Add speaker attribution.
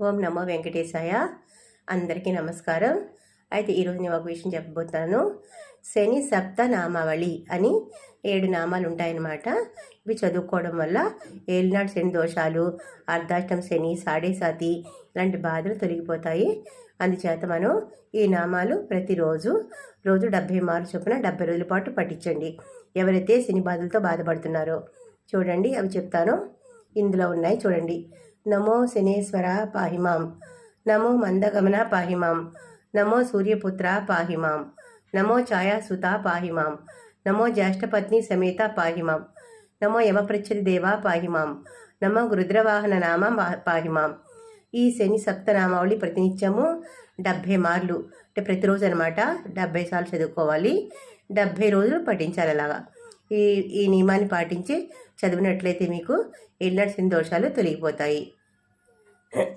Speaker 1: ఓం నమో వెంకటేశాయ. అందరికీ నమస్కారం. అయితే ఈరోజు నేను ఒక విషయం చెప్పబోతున్నాను శని సప్త నామావళి అని ఏడు నామాలు ఉంటాయన్నమాట ఇవి చదువుకోవడం వల్ల ఏలినాడు శని దోషాలు అర్ధాష్టం శని సాడేసాతి ఇలాంటి బాధలు తొలగిపోతాయి. అందుచేత మనం ఈ నామాలు ప్రతిరోజు రోజు డెబ్భై మార్లు చొప్పున డెబ్బై రోజుల పాటు పఠించండి. ఎవరైతే శని బాధలతో బాధపడుతున్నారో చూడండి అవి చెప్తాను. ఇందులో ఉన్నాయి చూడండి. నమో శనేశ్వర పాహిమాం నమో మందగమన పాహిమాం నమో సూర్యపుత్ర పాహిమాం నమో ఛాయాసుత పాహిమాం నమో జ్యేష్ఠపత్ని సమేత పాహిమాం నమో యమప్రచ్చరి దేవా పాహిమాం నమో రుద్రవాహన నామ పా- పాహిమాం ఈ శని సప్తనామావళి ప్రతినిత్యము డెబ్భై మార్లు. అంటే ప్రతిరోజు అనమాట డెబ్భై సార్లు చదువుకోవాలి. డెబ్భై రోజులు పఠించాలి అలాగా. ఈ ఈ నియమాన్ని పాటించి చదివినట్లయితే మీకు ఎన్నటి దోషాలు తొలగిపోతాయి.